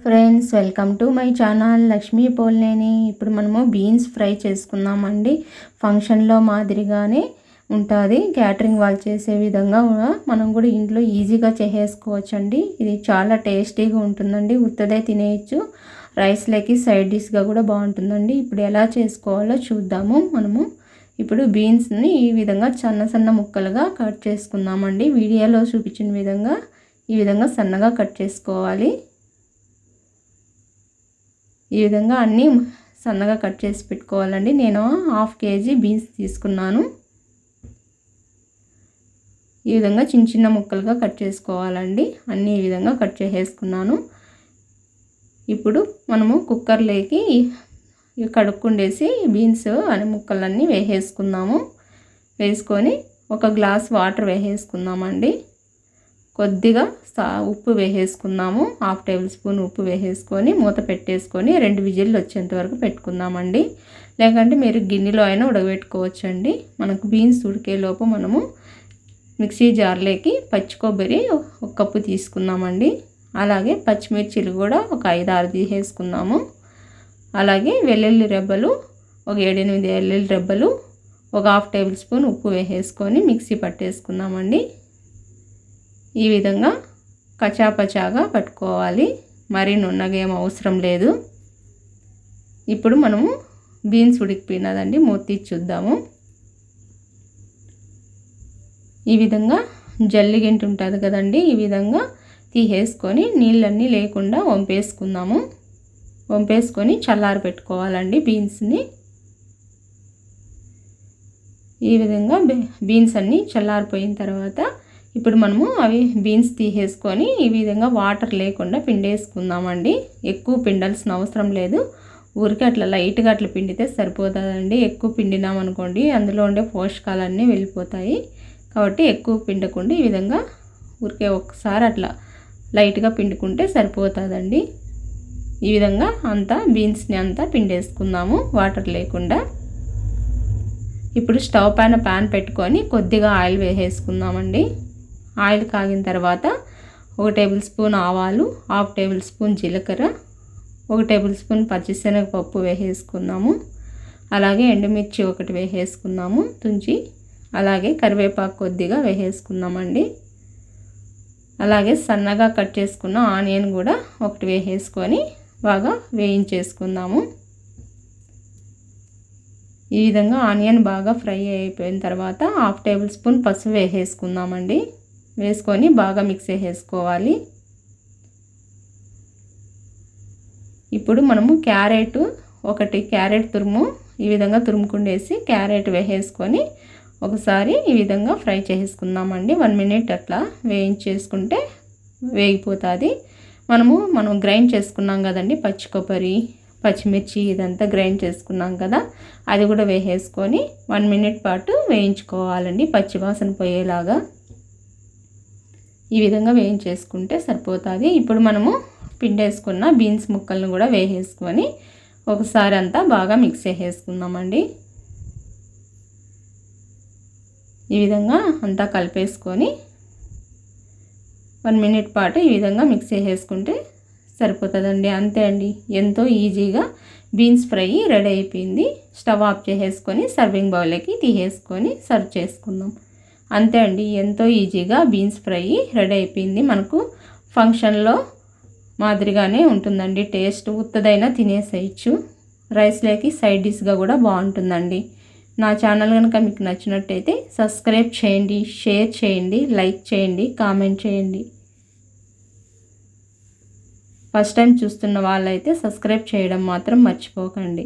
Friends welcome to my channel Lakshmi Polneni. ఇప్పుడు మనము beans fry చేసుకుందామండి. ఫంక్షన్లో మాదిరిగానే ఉంటుంది. క్యాటరింగ్ వాళ్ళు చేసే విధంగా మనం కూడా ఇంట్లో ఈజీగా చేసేసుకోవచ్చండి. ఇది చాలా టేస్టీగా ఉంటుందండి. ఉత్తదే తినేయచ్చు. రైస్లోకి సైడ్ డిష్గా కూడా బాగుంటుందండి. ఇప్పుడు ఎలా చేసుకోవాలో చూద్దాము మనము. ఇప్పుడు బీన్స్ని ఈ విధంగా సన్న సన్న ముక్కలుగా కట్ చేసుకుందామండి. వీడియోలో చూపించిన విధంగా ఈ విధంగా సన్నగా కట్ చేసుకోవాలి. ఈ విధంగా అన్నీ సన్నగా కట్ చేసి పెట్టుకోవాలండి. నేను హాఫ్ కేజీ బీన్స్ తీసుకున్నాను. ఈ విధంగా చిన్న చిన్న ముక్కలుగా కట్ చేసుకోవాలండి. అన్నీ ఈ విధంగా కట్ చేసేసుకున్నాను. ఇప్పుడు మనము కుక్కర్లోకి కడుక్కుండేసి బీన్స్ అనే ముక్కలన్నీ వేసేసుకుందాము. వేసుకొని ఒక గ్లాస్ వాటర్ వేసేసుకుందామండి. కొద్దిగా సా ఉప్పు వేసేసుకున్నాము. హాఫ్ టేబుల్ స్పూన్ ఉప్పు వేసేసుకొని మూత పెట్టేసుకొని రెండు విజిల్లు వచ్చేంత వరకు పెట్టుకుందామండి. లేకంటే మీరు గిన్నెలో అయినా ఉడకబెట్టుకోవచ్చండి. మనకు బీన్స్ ఉడికేలోపు మనము మిక్సీ జార్లోకి పచ్చి కొబ్బరి ఒక కప్పు తీసుకున్నామండి. అలాగే పచ్చిమిర్చిలు కూడా ఒక ఐదు ఆరు తీసేసుకున్నాము. అలాగే వెల్లుల్లి రెబ్బలు ఒక ఏడెనిమిది వెల్లుల్లి రెబ్బలు ఒక హాఫ్ టేబుల్ స్పూన్ ఉప్పు వేసేసుకొని మిక్సీ పట్టేసుకుందామండి ఈ విధంగా కచాపచాగా పట్టుకోవాలి. మరీ నున్నగేం అవసరం లేదు. ఇప్పుడు మనము బీన్స్ ఉడికిపోయినదండి మూతి చూద్దాము. ఈ విధంగా జల్లిగింటి ఉంటుంది కదండి ఈ విధంగా తీసేసుకొని నీళ్ళన్నీ లేకుండా వంపేసుకుందాము. వంపేసుకొని చల్లారి పెట్టుకోవాలండి బీన్స్ని. ఈ విధంగా బీన్స్ అన్నీ చల్లారిపోయిన తర్వాత ఇప్పుడు మనము అవి బీన్స్ తీసేసుకొని ఈ విధంగా వాటర్ లేకుండా పిండేసుకుందామండి. ఎక్కువ పిండాల్సిన అవసరం లేదు. ఊరికే అట్లా లైట్గా అట్లా పిండితే సరిపోతుందండి. ఎక్కువ పిండినామనుకోండి అందులో ఉండే పోషకాలన్నీ వెళ్ళిపోతాయి. కాబట్టి ఎక్కువ పిండకుండా ఈ విధంగా ఊరికే ఒకసారి అట్లా లైట్గా పిండుకుంటే సరిపోతుందండి. ఈ విధంగా అంతా బీన్స్ని అంతా పిండేసుకుందాము వాటర్ లేకుండా. ఇప్పుడు స్టవ్ పైన ప్యాన్ పెట్టుకొని కొద్దిగా ఆయిల్ వేసేసుకుందామండి. ఆయిల్ కాగిన తర్వాత ఒక టేబుల్ స్పూన్ ఆవాలు హాఫ్ టేబుల్ స్పూన్ జీలకర్ర ఒక టేబుల్ స్పూన్ పచ్చిశనగపప్పు వేసేసుకున్నాము. అలాగే ఎండుమిర్చి ఒకటి వేసేసుకున్నాము తుంచి అలాగే కరివేపాకు కొద్దిగా వేసేసుకున్నామండి. అలాగే సన్నగా కట్ చేసుకున్న ఆనియన్ కూడా ఒకటి వేసేసుకొని బాగా వేయించేసుకుందాము. ఈ విధంగా ఆనియన్ బాగా ఫ్రై అయిపోయిన తర్వాత హాఫ్ టేబుల్ స్పూన్ పసుపు వేసేసుకుందామండి. వేసుకొని బాగా మిక్స్ చేసేసుకోవాలి. ఇప్పుడు మనము క్యారెట్ ఒకటి క్యారెట్ తురుము ఈ విధంగా తురుముకుండేసి క్యారెట్ వేసేసుకొని ఒకసారి ఈ విధంగా ఫ్రై చేసుకుందామండి వన్ మినిట్ అట్లా వేయించేసుకుంటే వేగిపోతుంది. మనము మనం గ్రైండ్ చేసుకున్నాం కదండి పచ్చి కొబ్బరి పచ్చిమిర్చి ఇదంతా గ్రైండ్ చేసుకున్నాం కదా అది కూడా వేసేసుకొని వన్ మినిట్ పాటు వేయించుకోవాలండి పచ్చివాసన పోయేలాగా. ఈ విధంగా వేయించేసుకుంటే సరిపోతుంది. ఇప్పుడు మనము పిండేసుకున్న బీన్స్ ముక్కలను కూడా వేసేసుకొని ఒకసారి అంతా బాగా మిక్స్ చేసేసుకుందామండి. ఈ విధంగా అంతా కలిపేసుకొని వన్ మినిట్ పాటు ఈ విధంగా మిక్స్ చేసేసుకుంటే సరిపోతుందండి. అంతే అండి. ఎంతో ఈజీగా బీన్స్ ఫ్రై రెడీ అయిపోయింది. స్టవ్ ఆఫ్ చేసేసుకొని సర్వింగ్ బౌల్లోకి తీసేసుకొని సర్వ్ చేసుకుందాం. అంతే అండి ఎంతో ఈజీగా బీన్స్ ఫ్రై రెడీ అయిపోయింది. మనకు ఫంక్షన్లో మాదిరిగానే ఉంటుందండి టేస్ట్ ఉత్తదైనా తినేసేయచ్చు. రైస్లోకి సైడ్ డిష్గా కూడా బాగుంటుందండి. నా ఛానల్ కనుక మీకు నచ్చినట్టయితే సబ్స్క్రైబ్ చేయండి షేర్ చేయండి లైక్ చేయండి కామెంట్ చేయండి. ఫస్ట్ టైం చూస్తున్న వాళ్ళైతే సబ్స్క్రైబ్ చేయడం మాత్రం మర్చిపోకండి.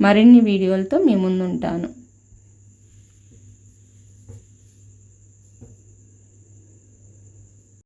మరిన్ని వీడియోలతో మీ ముందుంటాను.